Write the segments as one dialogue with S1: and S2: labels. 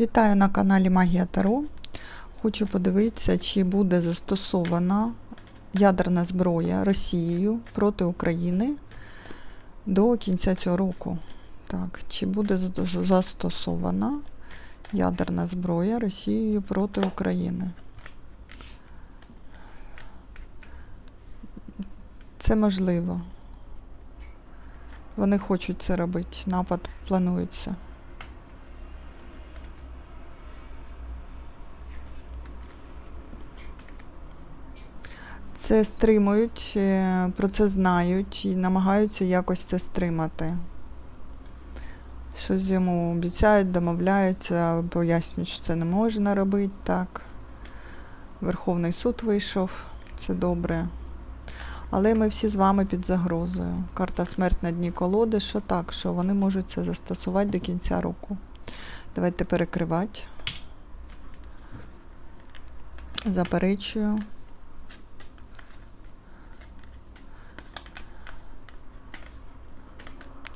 S1: Вітаю на каналі Магія Таро. Хочу подивитися, чи буде застосована ядерна зброя Росією проти України до кінця цього року. Так, чи буде застосована ядерна зброя Росією проти України? Це можливо. Вони хочуть це робити. Напад планується. Це стримують, е, про це знають і намагаються якось це стримати. Щось йому обіцяють, домовляються, пояснюють, що це не можна робити так. Верховний суд вийшов, це добре. Але ми всі з вами під загрозою. Карта смерть на дні колоди, що так, що вони можуть це застосувати до кінця року. Давайте перекривати. Заперечую.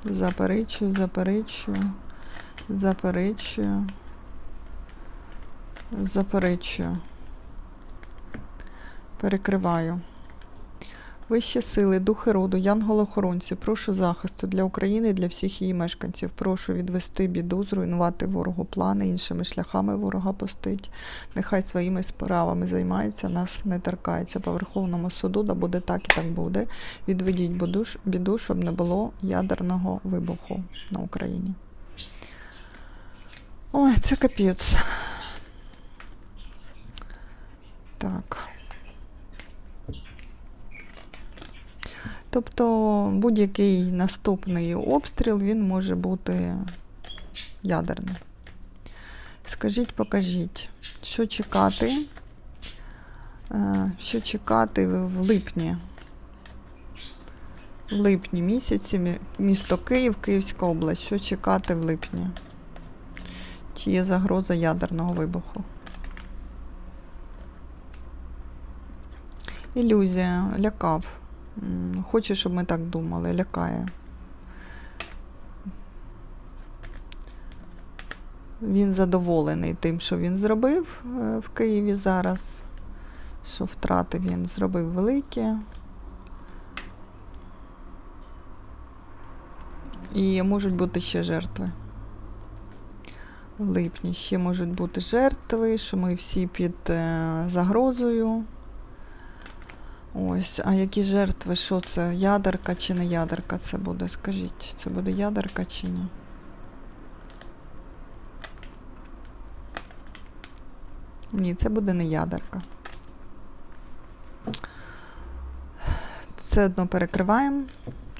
S1: Заперечую, заперечую, заперечую, заперечую. Перекриваю. Вищі сили, духи роду, янголи-охоронці, прошу захисту для України і для всіх її мешканців. Прошу відвести біду, зруйнувати ворогу плани, іншими шляхами ворога постить. Нехай своїми справами займається, нас не торкається. По Верховному суду, да буде так і так буде. Відведіть біду, щоб не було ядерного вибуху на Україні. Ой, це капець. Так. Тобто будь-який наступний обстріл він може бути ядерним. Скажіть, покажіть, що чекати? е, Що чекати в в липні? В липні місяці місто Київ, Київська область. Що чекати в липні? Чи є загроза ядерного вибуху? Ілюзія, лякав. Хоче, щоб ми так думали, лякає. Він задоволений тим, що він зробив е, в Києві зараз, що втрати він зробив великі. І можуть бути ще жертви. В липні ще можуть бути жертви, що ми всі під е, загрозою. Ось, а які жертви? Що це? Ядерка чи не ядерка це буде? Скажіть, це буде ядерка чи ні? Ні, це буде не ядерка. Це одно перекриваємо.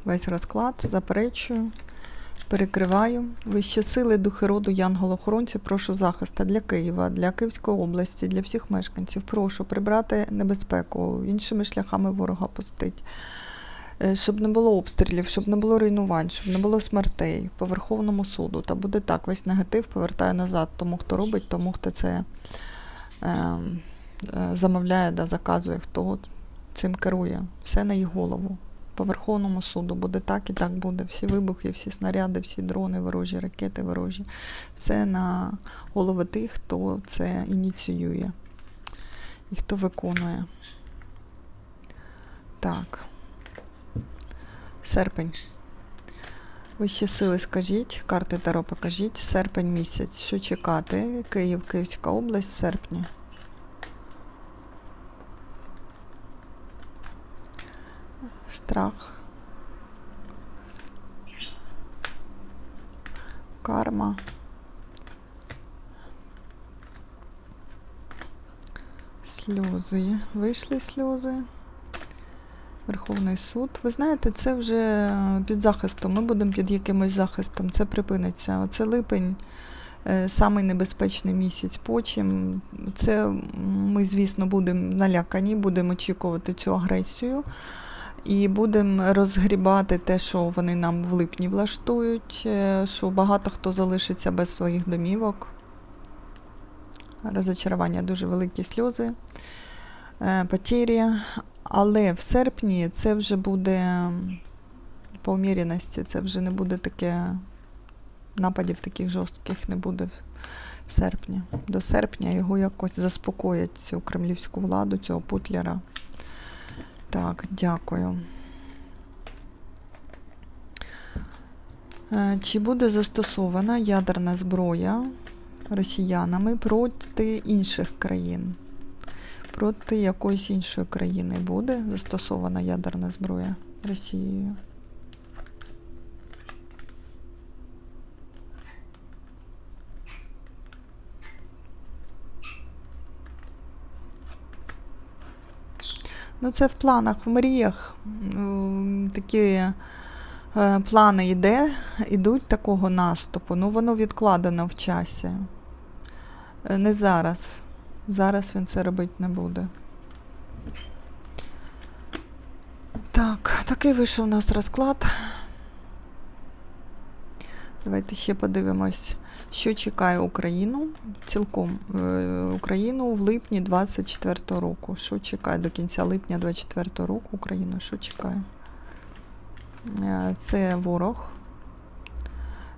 S1: Весь розклад, заперечую. Перекриваю. Вищі сили, духи роду, янголохоронці, прошу захиста для Києва, для Київської області, для всіх мешканців. Прошу прибрати небезпеку, іншими шляхами ворога пустить. Е, Щоб не було обстрілів, щоб не було руйнувань, щоб не було смертей по Верховному суду. Та буде так, весь негатив повертаю назад тому, хто робить, тому хто це е, е, замовляє, да, заказує, хто цим керує. Все на їх голову по Верховному суду буде так і так буде. Всі вибухи, всі снаряди, всі дрони ворожі, ракети ворожі. Все на голови тих, хто це ініціює і хто виконує. Так. Серпень. Вищі сили скажіть, карти Таро покажіть. Серпень місяць. Що чекати? Київ, Київська область, серпні. Страх. Карма. Сльози. Вийшли сльози. Верховний суд. Ви знаєте, це вже під захистом. Ми будемо під якимось захистом. Це припиниться. Оце липень. е, Самий небезпечний місяць потім. Це ми, звісно, будемо налякані, будемо очікувати цю агресію. І будемо розгрібати те, що вони нам в липні влаштують, е, що багато хто залишиться без своїх домівок. Розочарування дуже великі сльози, е, потері. Але в серпні це вже буде по уміряності, це вже не буде таке нападів таких жорстких не буде. в серпні. До серпня його якось заспокоять цю кремлівську владу, цього путлера. Так, дякую. Е, Чи буде застосована ядерна зброя росіянами проти інших країн? Проти якоїсь іншої країни буде застосована ядерна зброя Росією? Ну, це в планах, в мріях. Такі е, плани йде, ідуть такого наступу. Ну, воно відкладено в часі. Е, Не зараз. Зараз він це робити не буде. Так, такий вийшов у нас розклад. Давайте ще подивимось, що чекає Україну цілком е, Україну в липні 24 року. Що чекає до кінця липня 24 року Україну? Що чекає? Е, Це ворог.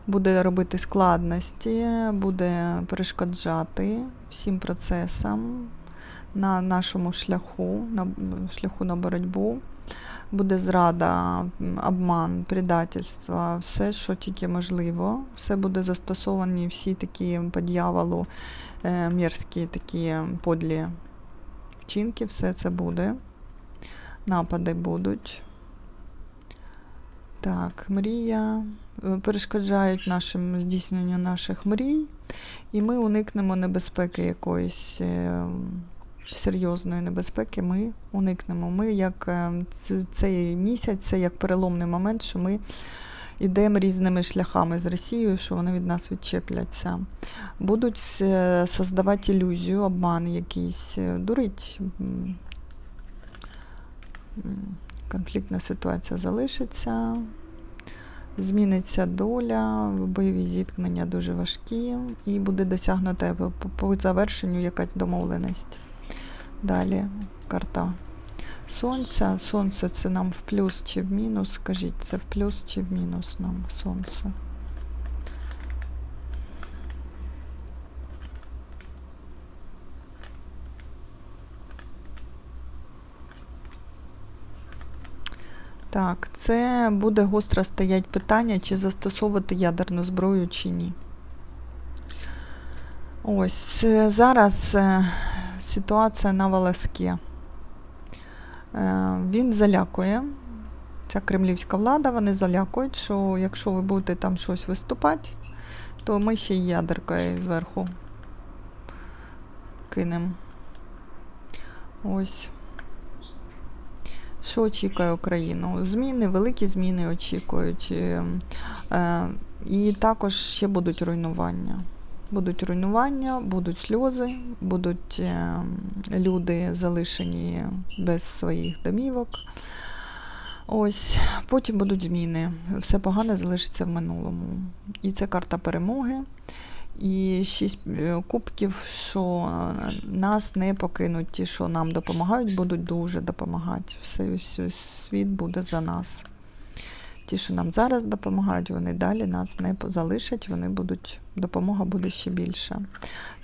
S1: Буде робити складності, буде перешкоджати всім процесам на нашому шляху, на шляху на боротьбу. Буде зрада, обман, предательство, все, що тільки можливо. Все буде застосовані всі такі по дьяволу е, мерзкі такі подлі вчинки, все це буде. Напади будуть. Так, мрія. е, Перешкоджають нашим здійсненню наших мрій, і ми уникнемо небезпеки якоїсь. Серйозної небезпеки ми уникнемо. Ми як е, цей місяць, це як переломний момент, що ми йдемо різними шляхами з Росією, що вони від нас відчепляться. Будуть е, создавати ілюзію, обман якийсь, е, дурить. Конфліктна ситуація залишиться. Зміниться доля, бойові зіткнення дуже важкі, і буде досягнута по завершенню якась домовленість. Далі карта Сонця. Сонце це нам в плюс чи в мінус? Скажіть, це в плюс чи в мінус нам сонце? Так, це буде гостро стоять питання, чи застосовувати ядерну зброю, чи ні. Ось е, зараз е, ситуація на волоскі. Е, Він залякує. Ця кремлівська влада, вони залякують, що якщо ви будете там щось виступати, то ми ще й ядеркою зверху кинемо. Ось. Що очікує Україну? Зміни, великі зміни очікують. Е, е, І також ще будуть руйнування. Будуть руйнування, будуть сльози, будуть е, люди залишені без своїх домівок. Ось, потім будуть зміни. Все погане залишиться в минулому. І це карта перемоги. І шість е, кубків, що е, нас не покинуть, ті, що нам допомагають, будуть дуже допомагати. Все, все світ буде за нас. Ті, що нам зараз допомагають, вони далі нас не залишать, вони будуть, допомога буде ще більше.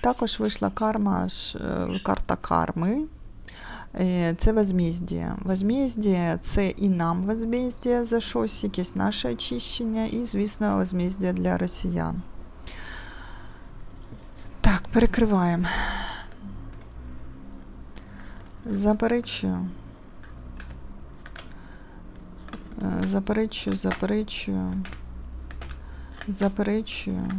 S1: Також вийшла карма, е, карта карми. Е, Це возмездія. Возмездія це і нам возмездія за щось, якесь наше очищення, і, звісно, возмездія для росіян. Так, перекриваємо. Заперечую. Е, Заперечую, заперечую. Заперечую.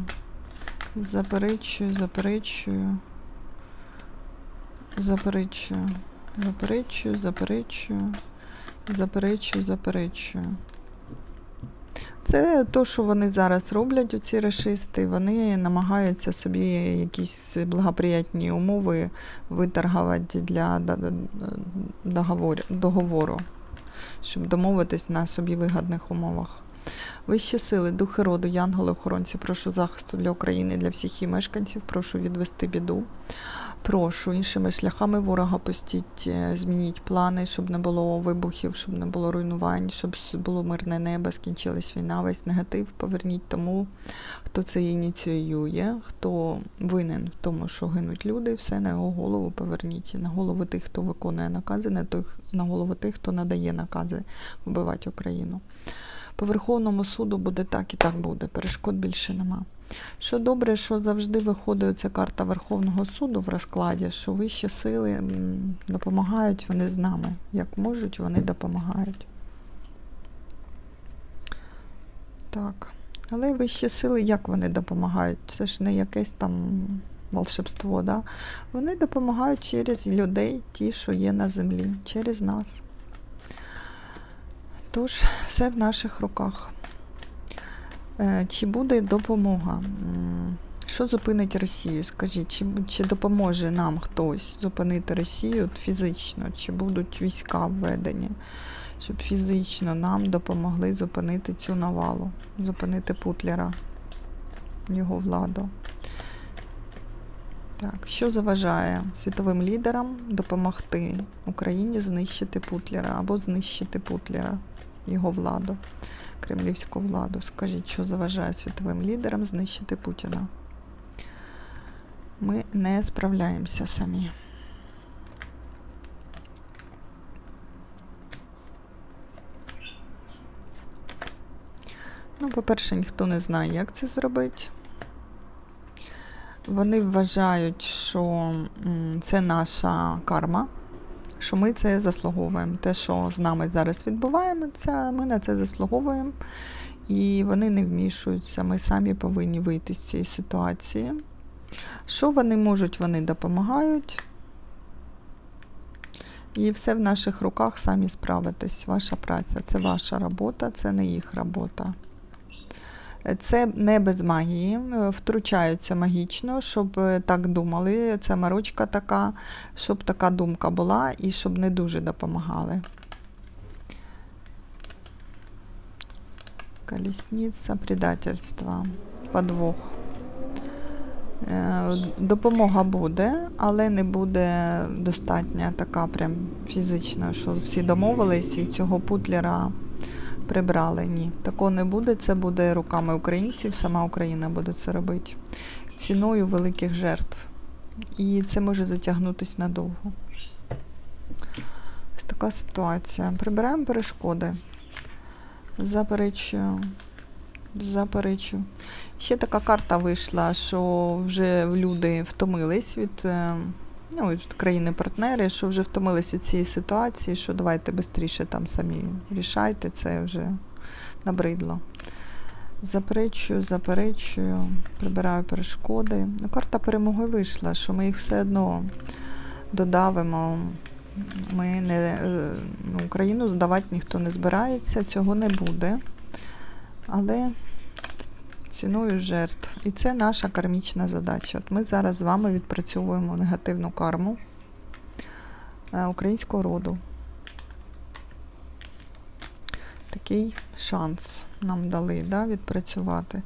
S1: Заперечую, заперечую. Заперечую. Заперечую, заперечую. Заперечую, заперечую. Це те, що вони зараз роблять, оці расисти. Вони намагаються собі якісь благоприятні умови виторгувати для договору, щоб домовитись на собі вигадних умовах. Вищі сили, духи роду, янголи, охоронці, прошу захисту для України, для всіх її мешканців, прошу відвести біду. Прошу іншими шляхами ворога пустіть, е, змініть плани, щоб не було вибухів, щоб не було руйнувань, щоб було мирне небо, скінчилась війна, весь негатив поверніть тому, хто це ініціює, хто винен в тому, що гинуть люди, все на його голову поверніть. На голови тих, хто виконує накази, на, тих, на голови тих, хто надає накази вбивати Україну. По Верховному суду буде так і так буде. Перешкод більше нема. Що добре, що завжди виходить ця карта Верховного суду в розкладі, що вищі сили допомагають вони з нами. Як можуть, вони допомагають. Так. Але вищі сили, як вони допомагають? Це ж не якесь там волшебство, да? Вони допомагають через людей, ті, що є на землі, через нас. Тож, все в наших руках. Е, Чи буде допомога? Що зупинить Росію? Скажіть, чи, чи допоможе нам хтось зупинити Росію фізично, чи будуть війська введені, щоб фізично нам допомогли зупинити цю навалу, зупинити Путлера, його владу? Так, що заважає світовим лідерам допомогти Україні знищити Путлера або знищити Путлера, його владу? кремлівську владу. Скажіть, що заважає світовим лідерам знищити Путіна? Ми не справляємося самі. Ну, по-перше, ніхто не знає, як це зробити. Вони вважають, що це наша карма, що ми це заслуговуємо. Те, що з нами зараз відбувається, ми на це заслуговуємо. І вони не вмішуються. Ми самі повинні вийти з цієї ситуації. Що вони можуть, вони допомагають. І все в наших руках самі справитись. Ваша праця це ваша робота, це не їх робота. Це не без магії, е, втручаються магічно, щоб е, так думали. Це марочка така, щоб така думка була і щоб не дуже допомагали. Колісниця, предательство, подвох. Е, Допомога буде, але не буде достатня така прям фізична, що всі домовились і цього путлера прибрали. Ні, такого не буде. Це буде руками українців, сама Україна буде це робити ціною великих жертв. І це може затягнутися надовго. Ось така ситуація. Прибираємо перешкоди. Заперечую. Заперечую. Ще така карта вийшла, що вже люди втомились від, е, ну, країни-партнери, що вже втомились від цієї ситуації, що давайте швидше там самі рішайте, це вже набридло. Заперечую, заперечую, прибираю перешкоди. Ну, карта перемоги вийшла, що ми їх все одно додавимо. Ми не, е, ну, Україну здавати ніхто не збирається, цього не буде. Але ціною жертв. І це наша кармічна задача. От ми зараз з вами відпрацьовуємо негативну карму е, українського роду. Такий шанс нам дали да, відпрацювати.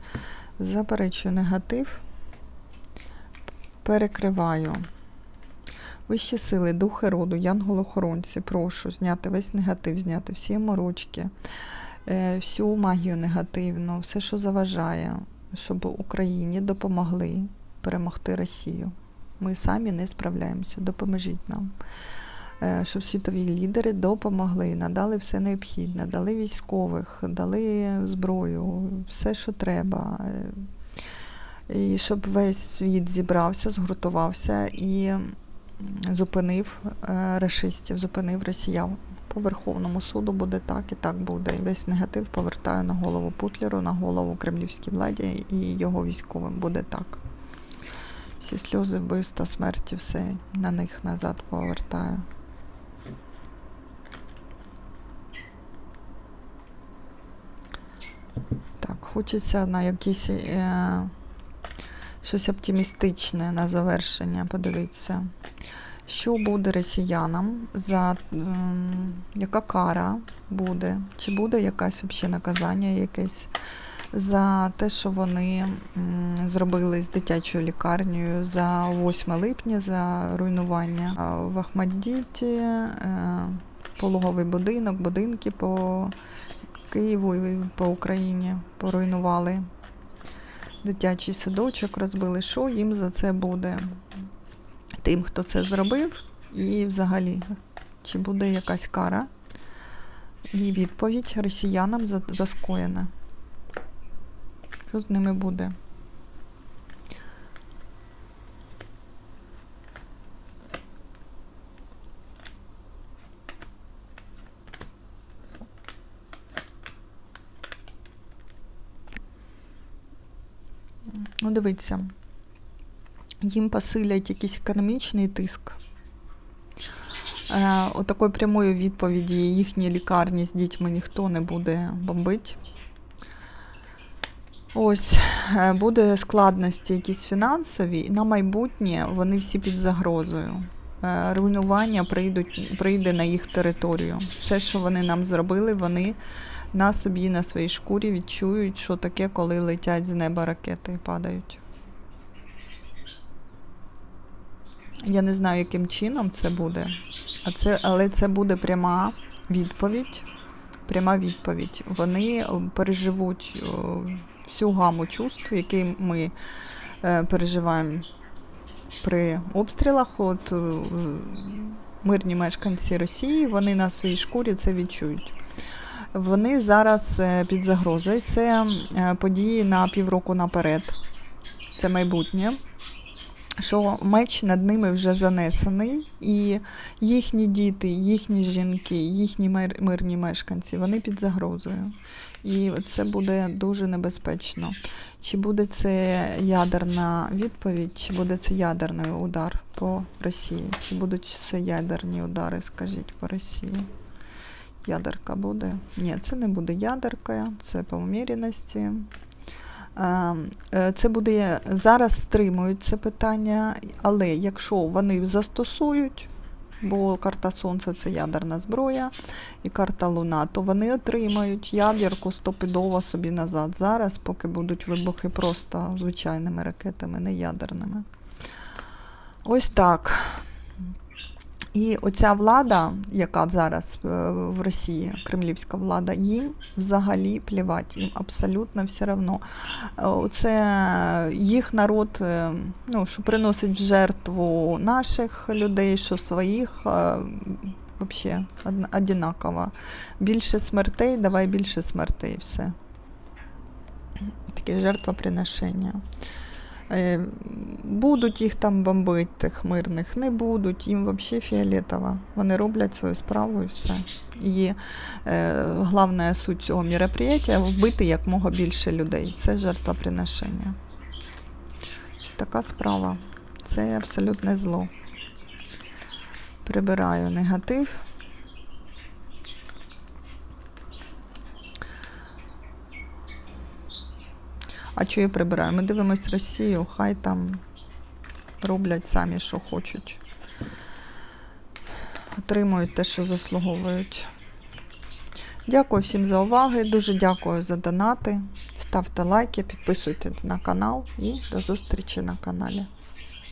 S1: Заперечую негатив, перекриваю. Вищі сили, духи роду, янголохоронці, прошу зняти весь негатив, зняти всі морочки, всю магію негативну, все, що заважає, щоб Україні допомогли перемогти Росію. Ми самі не справляємося, допоможіть нам. Е, Щоб світові лідери допомогли, надали все необхідне, дали військових, дали зброю, все, що треба. Е, І щоб весь світ зібрався, згуртувався і зупинив е, рашистів, зупинив росіян. По Верховному суду буде так і так буде. І весь негатив повертаю на голову Путлеру, на голову кремлівській владі і його військовим. Буде так. Всі сльози, вбивства, смерті, все на них назад повертаю. Так, хочеться на якісь е, щось оптимістичне на завершення подивитися. Що буде росіянам за м, яка кара буде? Чи буде якась взагалі наказання якесь за те, що вони зробили з дитячою лікарнею за 8 липня за руйнування в Ахмаддіті, е, пологовий будинок, будинки по Києву і по Україні поруйнували. Дитячий садочок розбили. Що їм за це буде? Тим, хто це зробив, і взагалі, чи буде якась кара і відповідь росіянам за, за. Що з ними буде? Ну, дивіться, їм посилять якийсь економічний тиск. Е, Отакої прямої відповіді їхні лікарні з дітьми ніхто не буде бомбити. Ось е, буде складності якісь фінансові, на майбутнє вони всі під загрозою. Е, Руйнування прийдуть, прийде на їх територію. Все, що вони нам зробили, вони на собі, на своїй шкурі відчують, що таке, коли летять з неба ракети і падають. Я не знаю, яким чином це буде, а це, але це буде пряма відповідь. Пряма відповідь. Вони переживуть о, всю гаму чувств, які ми е, переживаємо при обстрілах. От е, мирні мешканці Росії, вони на своїй шкурі це відчують. Вони зараз е, під загрозою. Це е, події на півроку наперед. Це майбутнє. Що меч над ними вже занесений, і їхні діти, їхні жінки, їхні мир, мирні мешканці, вони під загрозою. І це буде дуже небезпечно. Чи буде це ядерна відповідь, чи буде це ядерний удар по Росії? Чи будуть це ядерні удари, скажіть, по Росії? Ядерка буде? Ні, це не буде ядерка, це по уміряності. Е, е, Це буде зараз стримують це питання, але якщо вони застосують, бо карта Сонця це ядерна зброя і карта Луна, то вони отримають ядерку стопудово собі назад. Зараз, поки будуть вибухи просто звичайними ракетами, не ядерними. Ось так. І оця влада, яка зараз е, в Росії, кремлівська влада, їм взагалі плівати, їм абсолютно все одно. Це їх народ, е, ну, що приносить в жертву наших людей, що своїх. Взагалі однаково. Більше смертей, давай більше смертей, все. Таке жертвоприношення. Е, Будуть їх там бомбити, тих мирних, не будуть, їм взагалі фіолетово. Вони роблять свою справу і все. І е, головна суть цього мероприятия вбити якмога більше людей. Це жертвоприношення. Така справа. Це абсолютне зло. Прибираю негатив. А що я прибираю? Ми дивимось Росію, хай там роблять самі, що хочуть. Отримують те, що заслуговують. Дякую всім за уваги. Дуже дякую за донати. Ставте лайки, підписуйтесь на канал і до зустрічі на каналі.